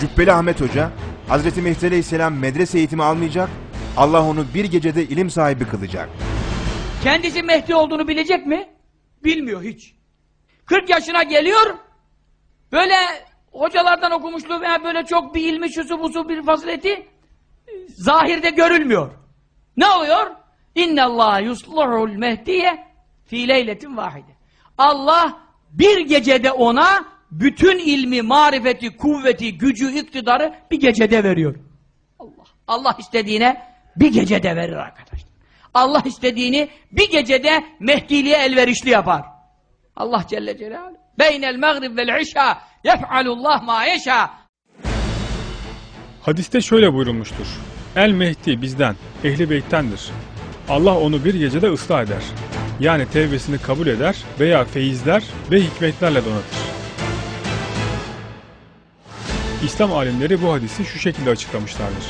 Cübbeli Ahmet Hoca, Hazreti Mehdi Aleyhisselam medrese eğitimi almayacak, Allah onu bir gecede ilim sahibi kılacak. Kendisi Mehdi olduğunu bilecek mi? Bilmiyor hiç. 40 yaşına geliyor, böyle hocalardan okumuşluğu veya böyle çok bir ilmi şusu busu bir fazileti e, zahirde görülmüyor. Ne oluyor? İnne Allah yusluhul mehdiye fi leyletin vahide. Allah bir gecede ona bütün ilmi, marifeti, kuvveti, gücü, iktidarı bir gecede veriyor. Allah. Allah istediğine bir gecede verir arkadaşlar. Allah istediğini bir gecede Mehdiliğe elverişli yapar. Allah Celle Celaluhu. Beynel mağrib vel işa yef'alullah ma yeşâ. Hadiste şöyle buyurulmuştur. El Mehdi bizden, ehli beyttendir. Allah onu bir gecede ıslah eder. Yani tevbesini kabul eder veya feyizler ve hikmetlerle donatır. İslam alimleri bu hadisi şu şekilde açıklamışlardır.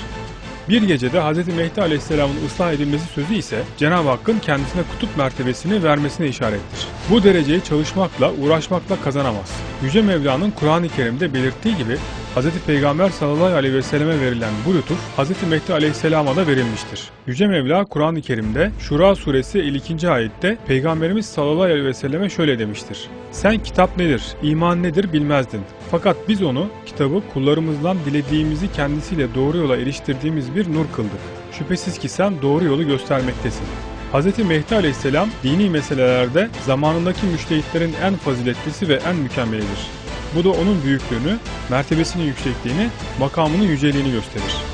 Bir gecede Hz. Mehdi Aleyhisselam'ın ıslah edilmesi sözü ise Cenab-ı Hakk'ın kendisine kutup mertebesini vermesine işarettir. Bu dereceyi çalışmakla, uğraşmakla kazanamaz. Yüce Mevla'nın Kur'an-ı Kerim'de belirttiği gibi Hz. Peygamber sallallahu aleyhi ve selleme verilen bu lütuf Hz. Mehdi aleyhisselama da verilmiştir. Yüce Mevla Kur'an-ı Kerim'de Şura suresi 52. ayette Peygamberimiz sallallahu aleyhi ve selleme şöyle demiştir. Sen kitap nedir, iman nedir bilmezdin. Fakat biz onu, kitabı kullarımızdan dilediğimizi kendisiyle doğru yola eriştirdiğimiz bir nur kıldık. Şüphesiz ki sen doğru yolu göstermektesin. Hz. Mehdi aleyhisselam dini meselelerde zamanındaki müştehitlerin en faziletlisi ve en mükemmelidir. Bu da onun büyüklüğünü, mertebesinin yüksekliğini, makamının yüceliğini gösterir.